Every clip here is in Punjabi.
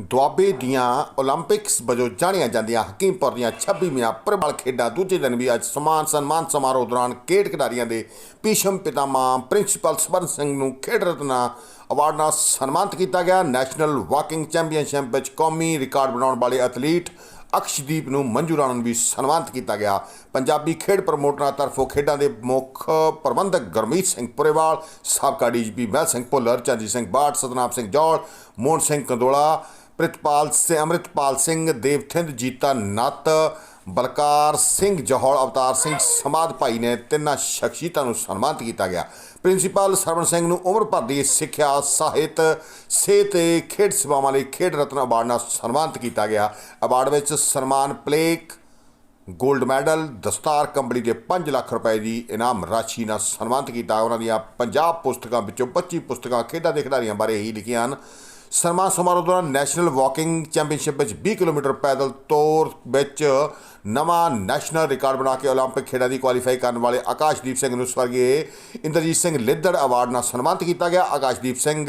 ਦੁਆਬੇ ਦੀਆਂ 올림픽ਸ ਵਜੋਂ ਜਾਣੀਆਂ ਜਾਂਦੀਆਂ ਹਕੀਮਪੁਰ ਦੀਆਂ 26ਵੀਆਂ ਪ੍ਰਬਲ ਖੇਡਾਂ। ਦੂਜੇ ਦਿਨ ਵੀ ਅੱਜ ਸਮਾਨ ਸਨਮਾਨ ਸਮਾਰੋਹ ਦੌਰਾਨ ਖੇਡ ਖਿਡਾਰੀਆਂ ਦੇ ਪੀਸ਼ਮ ਪਿਤਾਮਾ ਪ੍ਰਿੰਸੀਪਲ ਸਬਰ ਸਿੰਘ ਨੂੰ ਖੇਡ ਰਤਨ ਅਵਾਰਡ ਨਾਲ ਸਨਮਾਨਿਤ ਕੀਤਾ ਗਿਆ। ਨੈਸ਼ਨਲ ਵਾਕਿੰਗ ਚੈਂਪੀਅਨਸ਼ਿਪ ਵਿੱਚ ਕੌਮੀ ਰਿਕਾਰਡ ਬਣਾਉਣ ਵਾਲੇ ਐਥਲੀਟ ਅਕਸ਼ਦੀਪ ਨੂੰ ਮੰਜੂ ਨੂੰ ਵੀ ਸਨਮਾਨਿਤ ਕੀਤਾ ਗਿਆ। ਪੰਜਾਬੀ ਖੇਡ ਪ੍ਰਮੋਟਰਾਂ ਤਰਫੋਂ ਖੇਡਾਂ ਦੇ ਮੁੱਖ ਪ੍ਰਬੰਧਕ ਗਰਮੀਤ ਸਿੰਘ ਪੁਰੇਵਾਲ, ਸਾਬਕਾ ਡੀਜੀਪੀ ਮਹਿਲ ਸਿੰਘ ਭੁੱਲਰ ਚੰਦੀ ਸਿੰਘ ਬਾਟ ਸਤਨਾਮ ਸਿੰਘ ਜੌਲ ਮੋਹਨ ਸਿੰਘ ਕੰਦੋਲਾ ਪ੍ਰਿਤਪਾਲ ਸਿੰਘ ਅੰਮ੍ਰਿਤਪਾਲ ਸਿੰਘ, ਦੇਵਥਿੰਦ, ਜੀਤਾ ਨੱਤ, ਬਲਕਾਰ ਸਿੰਘ ਜਹੌਲ, ਅਵਤਾਰ ਸਿੰਘ ਸਮਾਦ ਭਾਈ ਨੇ ਤਿੰਨਾਂ ਸ਼ਖਸੀਅਤਾਂ ਨੂੰ ਸਨਮਾਨਿਤ ਕੀਤਾ ਗਿਆ। ਪ੍ਰਿੰਸੀਪਲ ਸਰਵਣ ਸਿੰਘ ਨੂੰ ਉਮਰ ਭਰ ਦੀ ਸਿੱਖਿਆ, ਸਾਹਿਤ, ਸਿਹਤ ਤੇ ਖੇਡ ਸੇਵਾਵਾਂ ਲਈ ਖੇਡ ਰਤਨ ਅਵਾਰਡ ਨਾਲ ਸਨਮਾਨਿਤ ਕੀਤਾ ਗਿਆ। ਅਵਾਰਡ ਵਿੱਚ ਸਨਮਾਨ ਪਲੇਕ, ਗੋਲਡ ਮੈਡਲ, ਦਸਤਾਰ ਕੰਬਲੀ ਦੇ 5 ਲੱਖ ਰੁਪਏ ਦੀ ਇਨਾਮ ਰਾਸ਼ੀ ਨਾਲ ਸਨਮਾਨਿਤ ਕੀਤਾ। ਉਹਨਾਂ ਦੀਆਂ 50 ਪੁਸਤਕਾਂ ਵਿੱਚੋਂ 25 ਪੁਸਤਕਾਂ ਖੇਡਾਂ ਦੇ ਖਿਡਾਰੀਆਂ ਬਾਰੇ ਹੀ ਲਿਖੀਆਂ ਹਨ। ਸਨਮਾਨ ਸਮਾਰੋਹ ਦੌਰਾਨ ਨੈਸ਼ਨਲ ਵਾਕਿੰਗ ਚੈਂਪੀਅਨਸ਼ਿਪ ਵਿੱਚ 20 ਕਿਲੋਮੀਟਰ ਪੈਦਲ ਤੌਰ ਵਿੱਚ ਨਵਾਂ ਨੈਸ਼ਨਲ ਰਿਕਾਰਡ ਬਣਾ ਕੇ 올림픽 ਖੇਡਾਂ ਦੀ ਕੁਆਲੀਫਾਈ ਕਰਨ ਵਾਲੇ ਆਕਾਸ਼ਦੀਪ ਸਿੰਘ ਨੂੰ ਸਵਰਗੀ ਇੰਦਰਜੀਤ ਸਿੰਘ ਲਿੱਦੜ ਅਵਾਰਡ ਨਾਲ ਸਨਮਾਨਿਤ ਕੀਤਾ ਗਿਆ ਆਕਾਸ਼ਦੀਪ ਸਿੰਘ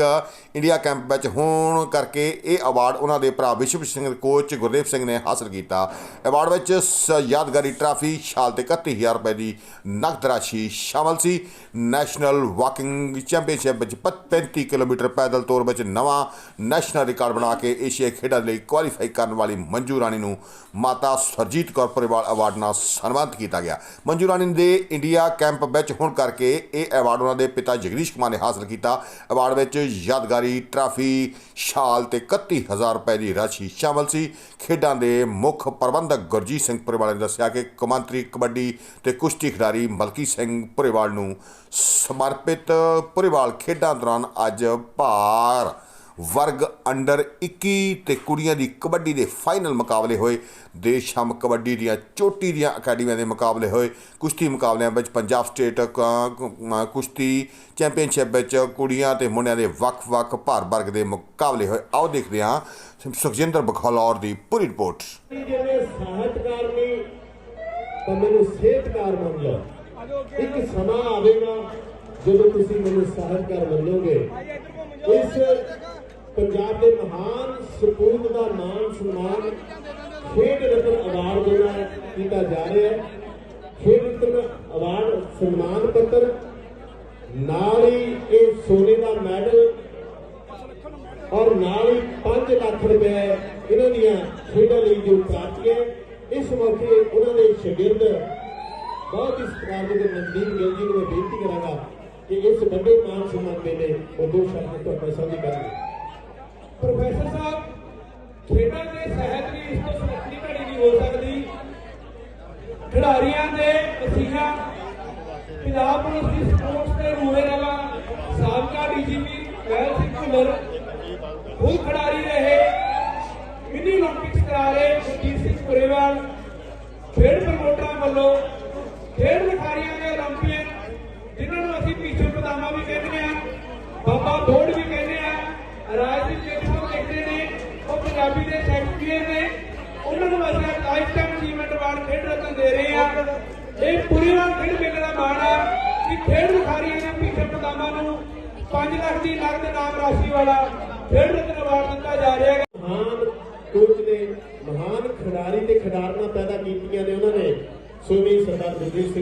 ਇੰਡੀਆ ਕੈਂਪ ਵਿੱਚ ਹੋਣ ਕਰਕੇ ਇਹ ਅਵਾਰਡ ਉਹਨਾਂ ਦੇ ਭਰਾ ਵਿਸ਼ਵ ਸਿੰਘ ਦੇ ਕੋਚ ਗੁਰਦੇਵ ਸਿੰਘ ਨੇ ਹਾਸਲ ਕੀਤਾ ਅਵਾਰਡ ਵਿੱਚ ਸ- ਯਾਦਗਾਰੀ ਟਰਾਫੀ ਸ਼ਾਲ ਤੇ 31000 ਰੁਪਏ ਦੀ ਨਕਦ ਰਾਸ਼ੀ ਸ਼ਾਮਲ ਸੀ ਨੈਸ਼ਨਲ ਵਾਕਿੰਗ ਚੈਂਪੀਅਨਸ਼ਿਪ ਵਿੱਚ ਪ- 35 ਕਿਲੋਮੀਟਰ ਪੈਦਲ ਤੌਰ ਵਿੱਚ ਨਵਾਂ ਨੈਸ਼ਨਲ ਰਿਕਾਰਡ ਬਣਾ ਕੇ ਏਸ਼ੀਆਈ ਖੇਡਾਂ ਲਈ ਕੁਆਲੀਫਾਈ ਕਰਨ ਵਾਲੀ ਮੰਜੂ ਰਾਣੀ ਨੂੰ ਮਾਤਾ ਸਰਜੀਤ ਕੌਰ ਪਰਿਵਾਰ ਅਵਾਰਡ ਨਾਲ ਸਨਮਾਨਿਤ ਕੀਤਾ ਗਿਆ। ਮੰਜੂ ਰਾਣੀ ਦੇ ਇੰਡੀਆ ਕੈਂਪ ਵਿੱਚ ਹੋਣ ਕਰਕੇ ਇਹ ਅਵਾਰਡ ਉਹਨਾਂ ਦੇ ਪਿਤਾ ਜਗਦੀਸ਼ ਕੁਮਾਰ ਨੇ ਹਾਸਲ ਕੀਤਾ। ਅਵਾਰਡ ਵਿੱਚ ਯਾਦਗਾਰੀ ਟਰਾਫੀ ਸ਼ਾਲ ਤੇ 31000 ਰੁਪਏ ਦੀ ਰਾਸ਼ੀ ਸ਼ਾਮਲ ਸੀ। ਖੇਡਾਂ ਦੇ ਮੁੱਖ ਪ੍ਰਬੰਧਕ ਗੁਰਜੀਤ ਸਿੰਘ ਪੁਰੇਵਾਲ ਨੇ ਦੱਸਿਆ ਕਿ ਕੌਮਾਂਤਰੀ ਕਬੱਡੀ ਤੇ ਕੁਸ਼ਤੀ ਖਿਡਾਰੀ ਮਲਕੀ ਸਿੰਘ ਪੁਰੇਵਾਲ ਨੂੰ ਸਮਰਪਿਤ ਪੁਰੇਵਾਲ ਖੇਡਾਂ ਦੌਰਾਨ ਅੱਜ ਭਾਰ ਵਰਗ ਅੰਡਰ 21 ਤੇ ਕੁੜੀਆਂ ਦੀ ਕਬੱਡੀ ਦੇ ਫਾਈਨਲ ਮੁਕਾਬਲੇ ਹੋਏ। ਦੇਸ਼ ਹਮ ਕਬੱਡੀ ਦੀਆਂ ਚੋਟੀ ਦੀਆਂ ਅਕੈਡਮੀਆਂ ਦੇ ਮੁਕਾਬਲੇ ਹੋਏ। ਕੁਸ਼ਤੀ ਮੁਕਾਬਲਿਆਂ ਵਿੱਚ ਪੰਜਾਬ ਸਟੇਟ ਕੁਸ਼ਤੀ ਚੈਂਪੀਅਨਸ਼ਿਪ ਵਿੱਚ ਕੁੜੀਆਂ ਤੇ ਮੁੰਡਿਆਂ ਦੇ ਵੱਖ-ਵੱਖ ਭਾਰ ਵਰਗ ਦੇ ਮੁਕਾਬਲੇ ਹੋਏ। ਆਓ ਦੇਖਦੇ ਹਾਂ ਸੁਖਜਿੰਦਰ ਬਖਲੌਰ ਦੀ ਪੂਰੀ ਰਿਪੋਰਟ। ਜਿਵੇਂ ਸਾਹਿਤਕਾਰ ਨਹੀਂ ਤਾਂ ਮੈਨੂੰ ਸਿਹਤਕਾਰ ਮੰਨ ਲਓ। ਇੱਕ ਸਮਾਂ ਆਵੇਗਾ ਜਦੋਂ ਤੁਸੀਂ ਮੈਨੂੰ ਸਾਹਿਤਕਾਰ ਮੰਨੋਗੇ। ਇਸ ਪੰਜਾਬ ਦੇ ਮਹਾਨ ਸਪੂਤ ਦਾ ਮਾਨ ਸਨਮਾਨ ਖੇਡ ਰਤਨ ਅਵਾਰਡ ਜਿਹੜਾ ਕੀਤਾ ਜਾ ਰਿਹਾ ਹੈ। ਖੇਡ ਰਤਨ ਅਵਾਰਡ ਸਨਮਾਨ ਪੱਤਰ, ਨਾਲ ਹੀ ਇਹ ਸੋਨੇ ਦਾ ਮੈਡਲ ਔਰ ਨਾਲ ਹੀ 5 ਲੱਖ ਰੁਪਏ ਇਹਨਾਂ ਦੀਆਂ ਖੇਡਾਂ ਲਈ ਜੋ ਪ੍ਰਾਪਤੀਆਂ ਇਸ ਮੌਕੇ ਉਹਨਾਂ ਦੇ ਸ਼ਾਗਿਰਦ ਬਹੁਤ ਹੀ ਸਤਿਕਾਰਯੋਗ ਨਜ਼ਦੀਕ ਗਿੱਲ ਜੀ ਨੂੰ ਮੈਂ ਬੇਨਤੀ ਕਰਾਂਗਾ ਕਿ ਇਸ ਵੱਡੇ ਮਾਨ ਸਨਮਾਨ ਮੇਲੇ ਉਹ ਦੋ ਸ਼ਬਦ ਤੁਹਾਡੇ ਸਾਹਮਣੇ ਕਰਨਗੇ ਪ੍ਰੋਫੈਸਰ ਸਾਹਿਬ, ਖੇਡਾਂ ਦੇ ਸਹਿਤ ਵੀ ਇਸ ਤੋਂ ਸੁਰੱਖਿਅਤ ਘੜੀ ਨਹੀਂ ਹੋ ਸਕਦੀ। ਖਿਡਾਰੀਆਂ ਦੇ ਪਸੀਨਾ ਪੰਜਾਬ ਪੁਲਿਸ ਦੀ ਸਪੋਰਟਸ ਦੇ ਰੂਹੇ ਰਵਾ, ਸਾਬਕਾ ਡੀਜੀਪੀ ਮਹਿਲ ਸਿੰਘ ਭੁੱਲਰ ਉਹ ਖਿਡਾਰੀ ਰਹੇ, ਮਿਨੀ ਓਲੰਪਿਕਸ ਕਰਾ ਰਹੇ ਸੁਜੀਤ ਸਿੰਘ ਪੁਰੇਵਾਲ ਖੇਡ ਪ੍ਰਮੋਟਰਾਂ ਵੱਲੋਂ ਪੰਜਾਬੀ ਦੇ ਸੈਕਟਰੀ ਨੇ। ਉਹਨਾਂ ਨੂੰ ਅਸੀਂ ਲਾਈਫ ਟਾਈਮ ਅਚੀਵਮੈਂਟ ਅਵਾਰਡ ਖੇਡ ਰਤਨ ਦੇ ਰਹੇ ਆ ਇਹ ਪੂਰੀ ਵਾਰ ਖੇਡ ਮੇਲੇ ਦਾ ਮਾਣ ਆ ਕਿ ਖੇਡ ਲਿਖਾਰੀਆਂ ਦੇ ਭੀਸ਼ਮ ਪਤਾਮਾ ਨੂੰ 5 ਲੱਖ ਦੀ ਨਗਦ ਨਾਮ ਰਾਸ਼ੀ ਵਾਲਾ ਖੇਡ ਰਤਨ ਅਵਾਰਡ ਦਿੱਤਾ ਜਾ ਰਿਹਾ ਹੈ। ਮਹਾਨ ਕੋਚ ਨੇ, ਮਹਾਨ ਖਿਡਾਰੀ ਤੇ ਖਿਡਾਰਨਾਂ ਪੈਦਾ ਕੀਤੀਆਂ ਨੇ ਉਹਨਾਂ ਨੇ। ਸੋ ਸਰਦਾਰ ਜਗਦੀਸ਼ ਸਿੰਘ